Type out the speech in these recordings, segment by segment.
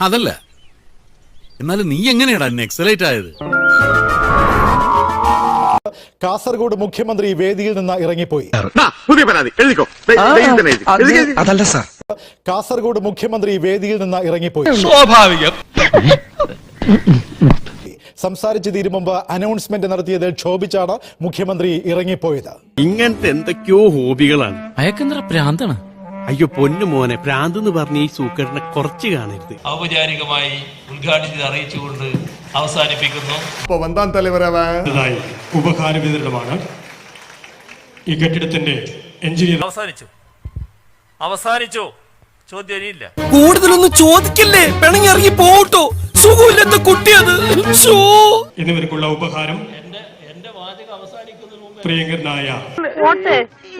അതല്ല. എന്നാലും നീ എങ്ങനെയാടാ എക്സലൈറ്റ് ആയത്? കാസർഗോഡ് മുഖ്യമന്ത്രി വേദിയിൽ നിന്ന് ഇറങ്ങിപ്പോയി. പുതിയ പരാതി. എഴുതിക്കോ. അതല്ല സാർ. കാസർഗോഡ് മുഖ്യമന്ത്രി വേദിയിൽ നിന്ന് ഇറങ്ങിപ്പോയി. സ്വാഭാവികം. സംസാരിച്ചു തീരും മുമ്പ് അനൗൺസ്മെന്റ് നടത്തിയതിൽ ക്ഷോഭിച്ചാണ് മുഖ്യമന്ത്രി ഇറങ്ങിപ്പോയത്. ഇങ്ങനത്തെ എന്തൊക്കെയോ ഹോബികളാണ്. അയക്കെന്തര പ്രാന്താണ്? അയ്യോ പൊന്നു മോനെ ഭ്രാന്ത് എന്ന് പറഞ്ഞ ഈ സൂക്കറിനെ കുറച്ച് കാണരുത്. ഔപചാരികമായി ഉദ്ഘാടനത്തിൽ അറിയിച്ചുകൊണ്ട് അവസാനിപ്പിക്കുന്നു. ായി ഉപഹാര വിതരണമാണ് ഈ കെട്ടിടത്തിന്റെ എഞ്ചിനീയർ അവസാനിച്ചു. അവസാനിച്ചു. ചോദ്യം ഇനിയില്ല. കൂടുതലൊന്നും ചോദിക്കല്ലേ? പിണങ്ങി ഇറങ്ങി പോട്ടോ സുഖമില്ലാത്ത കുട്ടിയത്. എന്നിവർക്കുള്ള ഉപഹാരം പ്രിയങ്കരനായ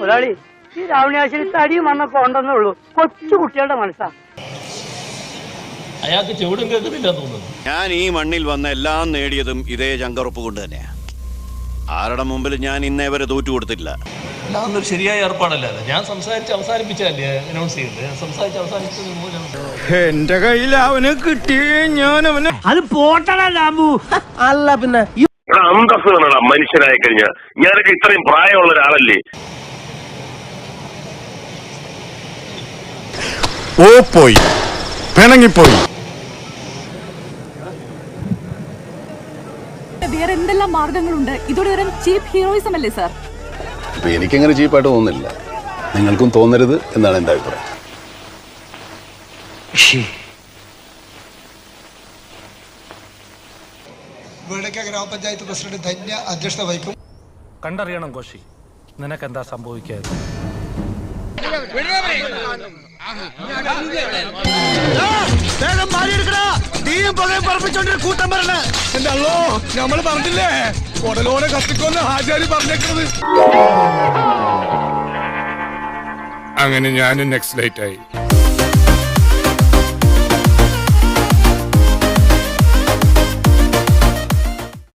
ഒരാളി ഈ രാവണാശ്ശേരി തടിയും മണ്ണൊക്കെ ഉണ്ടെന്നേ ഉള്ളൂ. കൊച്ചു കുട്ടികളുടെ മനസ്സാ. അയാൾക്ക് ചുവടും കേൾക്കുന്നില്ല തോന്നുന്നു. ഞാൻ ഈ മണ്ണിൽ വന്ന എല്ലാം നേടിയതും ഇതേ ചങ്കറുപ്പ് കൊണ്ട് തന്നെയാ. ആരുടെ മുമ്പിൽ ഞാൻ ഇന്നേ വരെ തോറ്റു കൊടുത്തില്ല അതൊന്നൊരു ശരിയായ ഏർപ്പാടല്ല അത്. ഞാൻ സംസാരിച്ച് അവസാനിപ്പിച്ചല്ലേ അനൗൺസ് ചെയ്തത്? ഞാൻ സംസാരിച്ച് അവസാനിച്ചത് മൂലം. എന്റെ കയ്യിൽ അവന് കിട്ടി ഞാൻ അവനെ അത് പോട്ടടാ അല്ല പിന്നെ അന്തസ് വേണടാ മനുഷ്യനായി കഴിഞ്ഞാൽ ഞാനൊക്കെ ഇത്രയും പ്രായമുള്ള ഒരാളല്ലേ. ഓ പോയി. പിണങ്ങിപ്പോയി. വേറെ എന്തെല്ലാം മാർഗങ്ങളുണ്ട്? ഇതോടെ ഒരു ചീപ്പ് ഹീറോയിസം അല്ലേ സാർ? അപ്പൊ എനിക്കങ്ങനെ ചീപ്പായിട്ട് തോന്നുന്നില്ല. നിങ്ങൾക്കും തോന്നരുത് എന്നാണ് എന്റെ അഭിപ്രായം. വേടക്ക ഗ്രാമപഞ്ചായത്ത് പ്രസിഡന്റ് ധന്യ അധ്യക്ഷത വഹിക്കും. കണ്ടറിയണം കോശി. നിനക്ക് എന്താ സംഭവിക്കാതെ കൂട്ടം പറഞ്ഞ എന്റെ അല്ലോ നമ്മൾ പറഞ്ഞില്ലേ ഉടലോടെ കത്തിക്കൊന്ന് ആചാരി പറഞ്ഞേക്കുന്നത് അങ്ങനെ ഞാനും നെക്സ്റ്റ് ലൈറ്റ് ആയി.